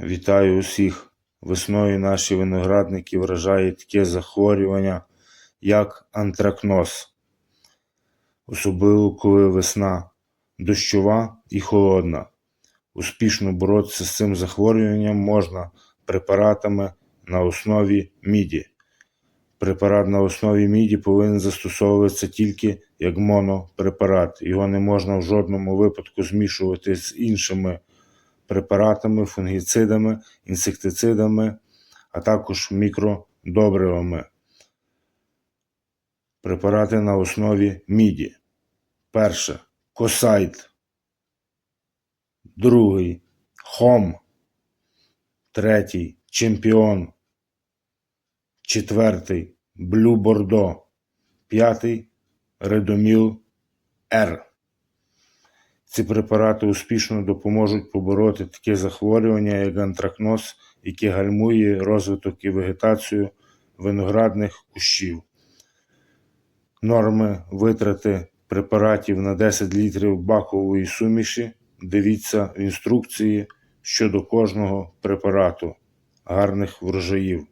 Вітаю усіх! Весною наші виноградники вражає таке захворювання, як антракноз. Особливо, коли весна дощова і холодна. Успішно боротися з цим захворюванням можна препаратами на основі міді. Препарат на основі міді повинен застосовуватися тільки як монопрепарат. Його не можна в жодному випадку змішувати з іншими препаратами, фунгіцидами, інсектицидами, а також мікродобривами. Препарати на основі міді. Перше косайт. Другий хом. Третій чемпіон. Четвертий блю бордо. П'ятий редоміл Р. Ці препарати успішно допоможуть побороти таке захворювання, як антракноз, яке гальмує розвиток і вегетацію виноградних кущів. Норми витрати препаратів на 10 літрів бакової суміші. Дивіться в інструкції щодо кожного препарату. Гарних врожаїв!